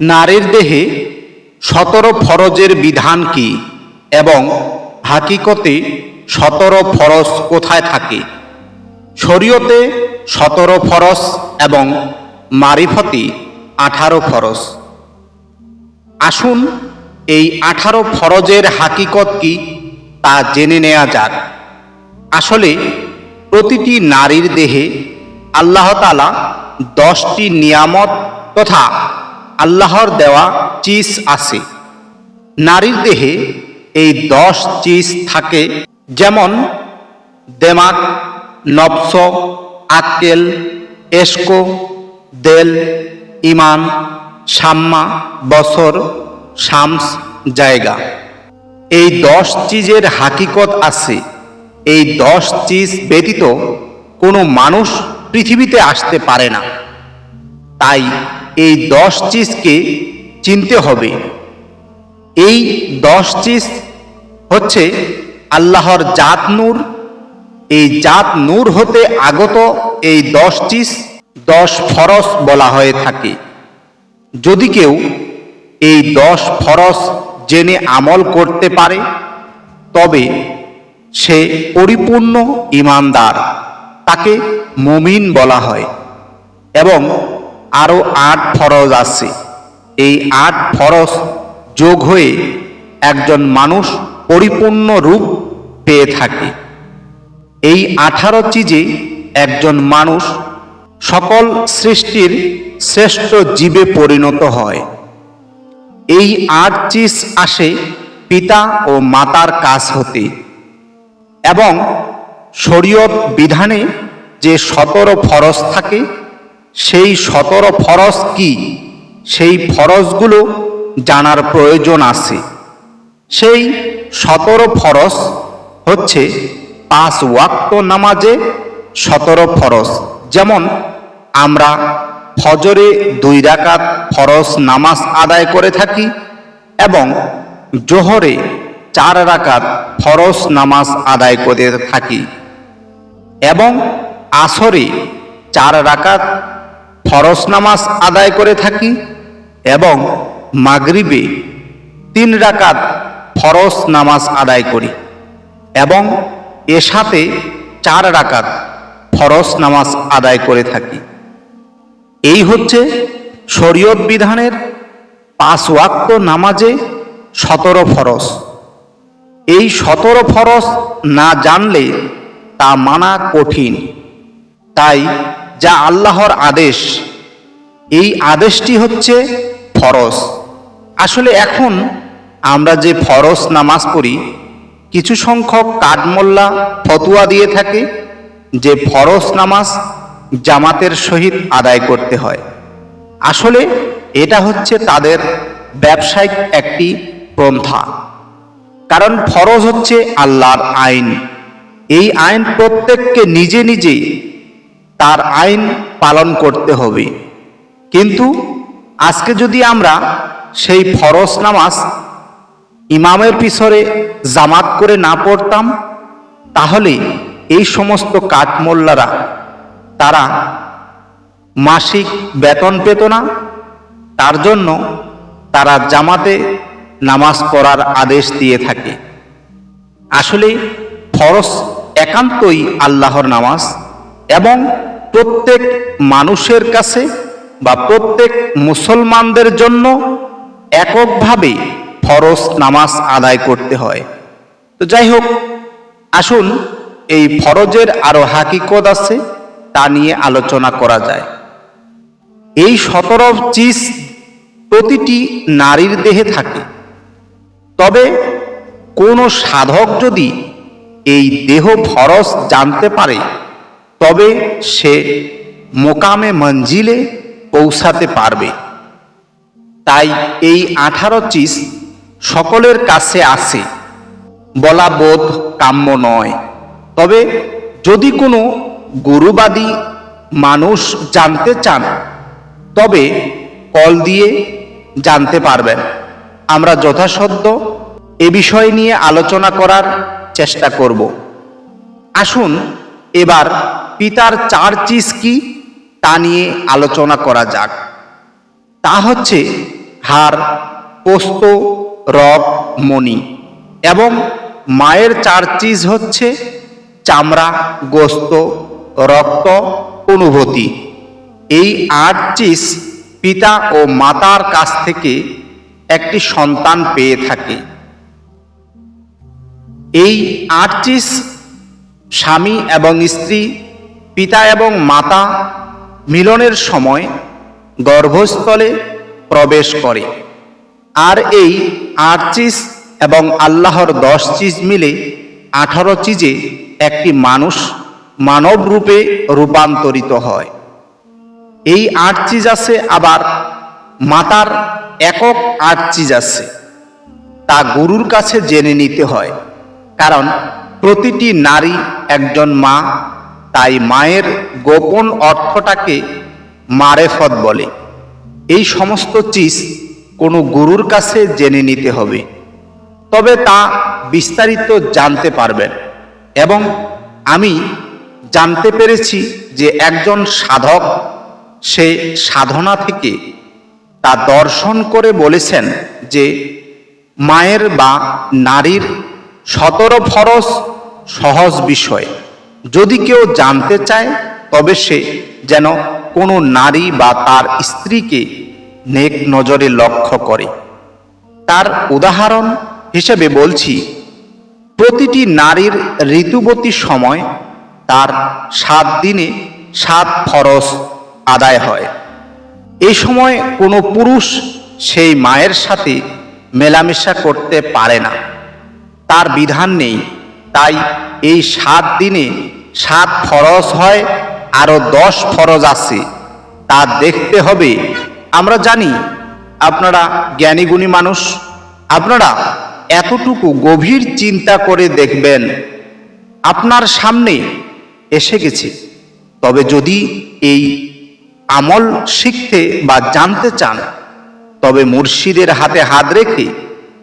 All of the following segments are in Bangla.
নারীর দেহে সতেরো ফরজের বিধান কি এবং হাকিকতে সতেরো ফরজ কোথায় থাকে? শরীয়তে সতেরো ফরজ এবং মারিফতি আঠারো ফরজ। আসুন এই আঠারো ফরজের হাকিকত কি তা জেনে নেওয়া যাক। আসলে প্রতিটি নারীর দেহে আল্লাহতালা দশটি নিয়ামত তথা আল্লাহর দেওয়া চিজ আছে। নারীর দেহে এই দশ চিজ থাকে, যেমন দেমাক, নবস, আক্কেল, এসকো, দেল, ইমান, সাম্মা, বছর, শামস, জায়গা। এই দশ চিজের হাকিকত আছে। এই দশ চিজ ব্যতীত কোনো মানুষ পৃথিবীতে আসতে পারে না। তাই এই দশ চিজকে চিনতে হবে। এই দশ চিজ হচ্ছে আল্লাহর জাত নূর। এই জাত নূর হতে আগত এই দশ চিজ দশ ফরস বলা হয়ে থাকে। যদি কেউ এই দশ ফরস জেনে আমল করতে পারে, তবে সে পরিপূর্ণ ইমানদার, তাকে মুমিন বলা হয় এবং আরও আট ফরজ আছে। এই আট ফরজ যোগ হয়ে একজন মানুষ পরিপূর্ণ রূপ পেয়ে থাকে। এই আঠারো চিজে একজন মানুষ সকল সৃষ্টির শ্রেষ্ঠ জীবে পরিণত হয়। এই আট চিজ আসে পিতা ও মাতার কাছ হতে এবং শরীয়ত বিধানে যে সতেরো ফরজ থাকে সেই সতেরো ফরজ কি? সেই ফরজগুলো জানার প্রয়োজন আছে। সেই সতেরো ফরজ হচ্ছে পাঁচ ওয়াক্ত নামাজে সতেরো ফরজ। যেমন আমরা ফজরে দুই রাকাত ফরজ নামাজ আদায় করে থাকি এবং জোহরে চার রাকাত ফরজ নামাজ আদায় করে থাকি এবং আসরে চার রাকাত ফরজ নামাজ আদায় করে থাকি এবং মাগরিবে তিন রাকাত ফরস নামাজ আদায় করি এবং এর সাথে চার রাকাত ফরস নামাজ আদায় করে থাকি। এই হচ্ছে শরীয়ত বিধানের পাঁচ ওয়াক্ত নামাজে সতেরো ফরস এই সতেরো ফরস না জানলে তা মানা কঠিন। তাই যা আল্লাহর আদেশ। এই আদেশটি হচ্ছে ফরজ। আসলে এখন আমরা যে ফরজ নামাজ পড়ি, কিছু সংখ্যক কাঠমোল্লা ফতুয়া দিয়ে থাকে, যে ফরজ নামাজ জামাতের সহিত আদায় করতে হয়। আসলে এটা হচ্ছে তাদের ব্যবসায়িক একটি পন্থা কারণ ফরজ হচ্ছে আল্লাহর আইন। এই আইন প্রত্যেককে নিজে নিজে তার আইন পালন করতে হবে। কিন্তু আজকে যদি আমরা সেই ফরজ নামাজ ইমামের পিছরে জামাত করে না পড়তাম, তাহলে এই সমস্ত কাঠমোল্লারা, তারা মাসিক বেতন পেত না। তার জন্য তারা জামাতে নামাজ পড়ার আদেশ দিয়ে থাকে। আসলে ফরজ একান্তই আল্লাহর নামাজ। এবং প্রত্যেক মানুষের কাছে বা প্রত্যেক মুসলমানদের জন্য এককভাবে ফরজ নামাজ আদায় করতে হয়। তো যাই হোক, আসুন এই ফরজের আরও হাকিকত আছে তা নিয়ে আলোচনা করা যায়। এই সতেরো চিজ প্রতিটি নারীর দেহে থাকে। তবে কোনো সাধক যদি এই দেহ ফরজ জানতে পারে তবে সে মোকামে মঞ্জিলে পৌঁছাতে পারবে। তাই এই আঠারো চিজ সকলের কাছে আছে। বলা বোধ কাম্য নয়। তবে যদি কোনো গুরুবাদী মানুষ জানতে চান, তবে কল দিয়ে জানতে পারবেন। আমরা যথাসাধ্য এ বিষয় নিয়ে আলোচনা করার চেষ্টা করব। আসুন এবার পিতার চার চিজ কি তা নিয়ে আলোচনা করা যাক। তা হচ্ছে হার, পোস্ত রক মণি এবং মায়ের চার চিজ হচ্ছে চামড়া, গোস্ত, রক্ত, অনুভূতি। এই আট চিজ পিতা ও মাতার কাছ থেকে একটি সন্তান পেয়ে থাকে। এই আট চিজ স্বামী এবং স্ত্রী, পিতা এবং মাতা মিলনের সময় গর্ভস্থলে প্রবেশ করে। আর এই আট চিজ এবং আল্লাহর দশ চিজ মিলে আঠারো চিজে একটি মানুষ মানব রূপে রূপান্তরিত হয়। এই আট চিজ আছে, আবার মাতার একক আট চিজ আছে। তা গুরুর কাছে জেনে নিতে হয়, কারণ প্রতিটি নারী একজন মা, তাই মায়ের গোপন অর্থটাকে মারেফত বলে। এই সমস্ত চিজ কোনো গুরুর কাছে জেনে নিতে হবে, তবে তা বিস্তারিত জানতে পারবেন। এবং আমি জানতে পেরেছি যে একজন সাধক, সে সাধনা থেকে তা দর্শন করে বলেছেন যে মায়ের বা নারীর সতেরো ফরজ সহজ বিষয়। যদি কেউ জানতে চায়, তবে সে যেন কোনো নারী বা তার স্ত্রীকে নেক নজরে লক্ষ্য করে। তার উদাহরণ হিসেবে বলছি, প্রতিটি নারীর ঋতুবতী সময় তার সাত দিনে সাত ফরজ আদায় হয়। এই সময় কোনো পুরুষ সেই মায়ের সাথে মেলামেশা করতে পারে না। তার বিধান নেই। তাই এই সাত দিনে সাত ফরজ হয় আরও দশ ফরজ আছে। তা দেখতে হবে। আমরা জানি, আপনারা জ্ঞানীগুণী মানুষ, আপনারা এতটুকু গভীর চিন্তা করে দেখবেন, আপনার সামনে এসে গেছে। তবে যদি এই আমল শিখতে বা জানতে চান, তবে মুর্শিদের হাতে হাত রেখে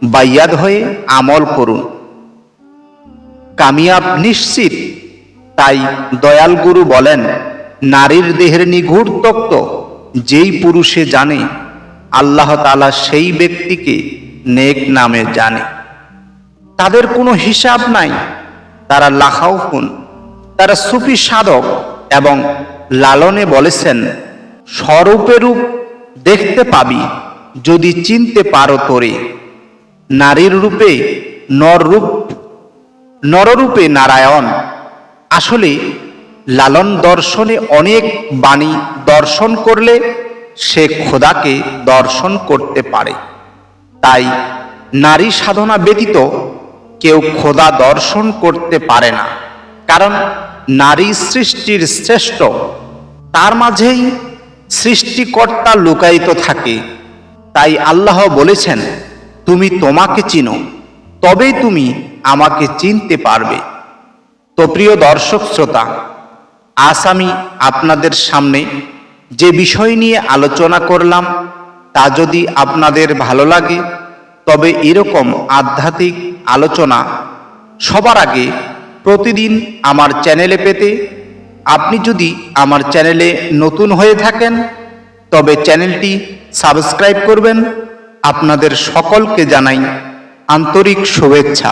বাইয়াদ হয়ে আমল করুন। কামিয়াব নিশ্চিত। তাই দয়াল গুরু বলেন, নারীর দেহের নিঘুর তত্ত্ব যেই পুরুষে জানে, আল্লাহ তালা সেই ব্যক্তিকে নেক নামে জানে। তাদের কোনো হিসাব নাই। তারা লাখাউফুন তারা সুফি সাধক এবং লালনে বলেছেন, স্বরূপে রূপ দেখতে পাবি, যদি চিনতে পারো তোরে। নারীর রূপে নররূপ নররূপে নারায়ণ। আসলে লালন দর্শনে অনেক বাণী দর্শন করলে সে খোদাকে দর্শন করতে পারে। তাই নারী সাধনা ব্যতীত কেউ খোদা দর্শন করতে পারে না। কারণ নারী সৃষ্টির শ্রেষ্ঠ, তার মাঝেই সৃষ্টিকর্তা লুকায়িত থাকে। তাই আল্লাহ বলেছেন, তুমি তোমাকে চিনো, তবেই তুমি আমাকে চিনতে পারবে। তো প্রিয় দর্শক শ্রোতা, আজ আমি আপনাদের সামনে যে বিষয় নিয়ে আলোচনা করলাম, তা যদি আপনাদের ভালো লাগে, তবে এরকম আধ্যাত্মিক আলোচনা সবার আগে প্রতিদিন আমার চ্যানেলে পেতে, আপনি যদি আমার চ্যানেলে নতুন হয়ে থাকেন, তবে চ্যানেলটি সাবস্ক্রাইব করবেন। আপনাদের সকলকে জানাই আন্তরিক শুভেচ্ছা।